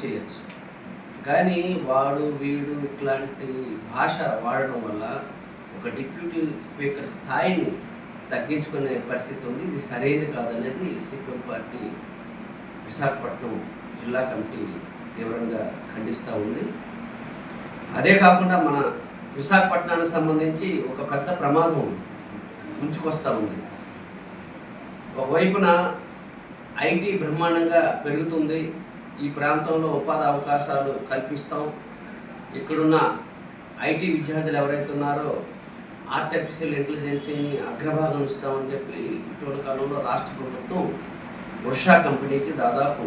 చేయొచ్చు. కానీ వాడు వీడు ఇట్లాంటి భాష వాడడం వల్ల ఒక డిప్యూటీ స్పీకర్ స్థాయిని తగ్గించుకునే పరిస్థితి ఉంది. ఇది సరైనది కాదనేది సిపిఎం పార్టీ విశాఖపట్నం జిల్లా కమిటీ తీవ్రంగా ఖండిస్తూ ఉంది. అదే కాకుండా మన విశాఖపట్నానికి సంబంధించి ఒక పెద్ద ప్రమాదం ముంచుకొస్తూ ఉంది. ఒకవైపున ఐటీ బ్రహ్మాండంగా పెరుగుతుంది. ఈ ప్రాంతంలో ఉపాధి అవకాశాలు కల్పిస్తాం. ఇక్కడున్న ఐటీ విద్యార్థులు ఎవరైతే ఉన్నారో ఆర్టిఫిషియల్ ఇంటెలిజెన్సీని అగ్రభాగం ఇస్తామని చెప్పి ఇటీవల కాలంలో రాష్ట్ర ప్రభుత్వం వర్షా కంపెనీకి దాదాపు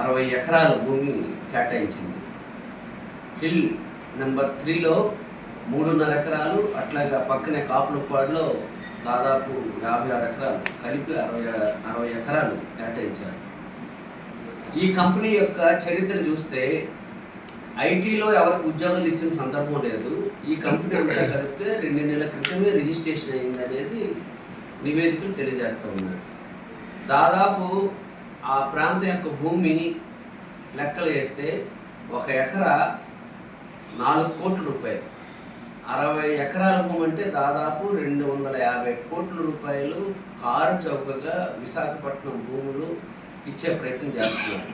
అరవై ఎకరాల భూమి కేటాయించింది. హిల్ నెంబర్ త్రీలో మూడున్నర ఎకరాలు అట్లాగా పక్కనే కాపులపాడులో దాదాపు యాభై ఆరు ఎకరాలు కలిపి అరవై అరవై ఎకరాలు కేటాయించారు. ఈ కంపెనీ యొక్క చరిత్ర చూస్తే ఐటీలో ఎవరికి ఉద్యోగాలు ఇచ్చిన సందర్భం లేదు. ఈ కంపెనీ అంతా కలిపితే రెండు నెలల క్రితమే రిజిస్ట్రేషన్ అయింది అనేది నివేదికలు తెలియజేస్తూ ఉన్నారు. దాదాపు ఆ ప్రాంతం యొక్క భూమిని లెక్కలు వేస్తే ఒక ఎకరా నాలుగు కోట్ల రూపాయలు. అరవై ఎకరాల భూమి అంటే దాదాపు రెండు వందల యాభై కోట్ల రూపాయలు కారు చౌకగా విశాఖపట్నం భూములు ఇచ్చే ప్రయత్నం చేస్తున్నారు.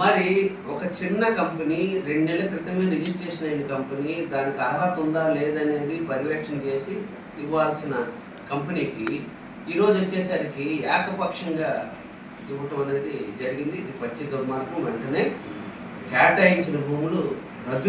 మరి ఒక చిన్న కంపెనీ రెండు నెలల క్రితమే రిజిస్ట్రేషన్ అయిన కంపెనీ దానికి అర్హత ఉందా లేదనేది పర్యవేక్షణ చేసి ఇవ్వాల్సిన కంపెనీకి ఈరోజు వచ్చేసరికి ఏకపక్షంగా ఇవ్వటం అనేది జరిగింది. ఇది పచ్చి దుర్మార్గం. వెంటనే కేటాయించిన భూములు రద్దు